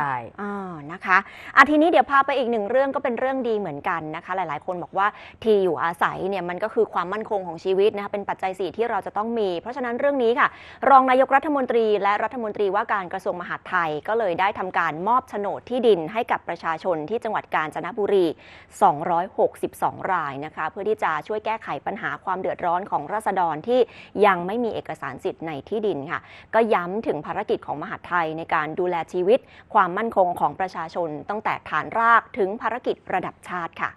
ใช่อ่า นะคะอะทีนี้เดี๋ยวพาไปอีกหนึ่งเรื่องก็เป็นเรื่องดีเหมือนกันนะคะ หลายๆ คนบอกว่าที่อยู่อาศัยเนี่ยมันก็คือความมั่นคงของชีวิตนะคะเป็นปัจจัยสี่ที่เราจะต้องมี เพราะฉะนั้นเรื่องนี้ค่ะ รองนายกรัฐมนตรีและรัฐมนตรีว่าการกระทรวงมหาดไทยก็เลยได้ทำการมอบโฉนดที่ดินให้กับประชาชนที่จังหวัดกาญจนบุรี 262 รายนะคะเพื่อที่จะช่วยแก้ไขปัญหาความเดือดร้อนของราษฎรที่ยังไม่มีเอกสารสิทธิ์ในที่ดินค่ะ ก็ย้ำถึงภารกิจของมหาดไทยในการดูแลชีวิต ความมั่นคงของประชาชนตั้งแต่ฐานรากถึงภารกิจระดับชาติค่ะ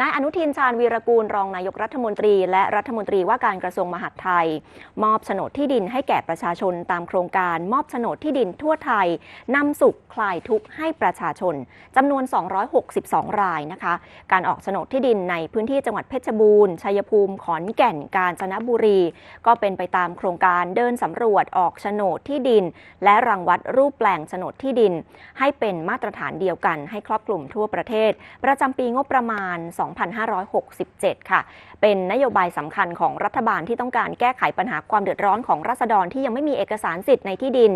นายอนุทินชาญวีรกูลรองนายกรัฐมนตรี และรัฐมนตรีว่าการกระทรวงมหาดไทย มอบโฉนดที่ดินให้แก่ประชาชนตามโครงการ มอบโฉนดที่ดินทั่วไทยนำสุขคลายทุกข์ให้ประชาชนจำนวน 262 รายนะคะ การออกโฉนดที่ดินในพื้นที่จังหวัดเพชรบูรณ์ชัยภูมิขอนแก่นกาญจนบุรี ก็เป็นไปตามโครงการเดินสำรวจออกโฉนดที่ดิน และรังวัดรูปแปลงโฉนดที่ดิน ให้เป็นมาตรฐานเดียวกันให้ครอบคลุมทั่วประเทศ ประจำปีงบประมาณ2567 ค่ะ เป็นนโยบายสำคัญของรัฐบาลที่ต้องการแก้ไขปัญหาความเดือดร้อนของราษฎรที่ยังไม่มีเอกสารสิทธิ์ในที่ดิน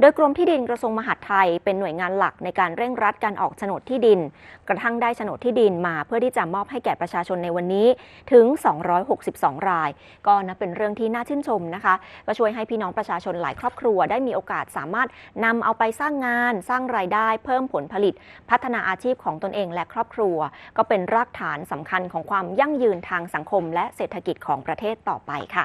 โดยกรมที่ดินกระทรวงมหาดไทย เป็นหน่วยงานหลักในการเร่งรัดการออกโฉนดที่ดิน กระทั่งได้โฉนดที่ดินมาเพื่อที่จะมอบให้แก่ประชาชนในวันนี้ถึง 262 ราย ก็นับเป็นเรื่องที่น่าชื่นชมนะคะ ก็ช่วยให้พี่น้องประชาชนหลายครอบครัว ได้มีโอกาสสามารถนำเอาไปสร้างงาน สร้างรายได้ เพิ่มผลผลิต พัฒนาอาชีพของตนเองและครอบครัว ก็เป็นรากฐานสำคัญของความยั่งยืนทางสังคมและเศรษฐกิจของประเทศต่อไปค่ะ